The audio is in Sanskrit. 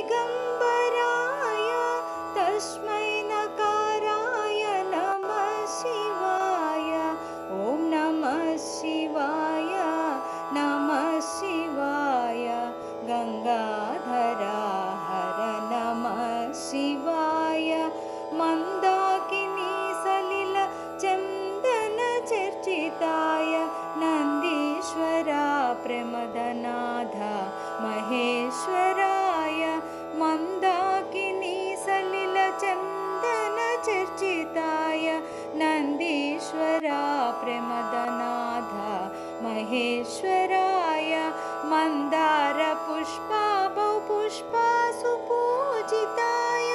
दिगम्बराय तस्मै नकाराय नमः शिवाय। ॐ नमः शिवाय नमः शिवाय। गङ्गाधरा हर नमः शिवाय। य नन्दीश्वरा प्रमदनाथ महेश्वराय मन्दारपुष्पा बहुपुष्पा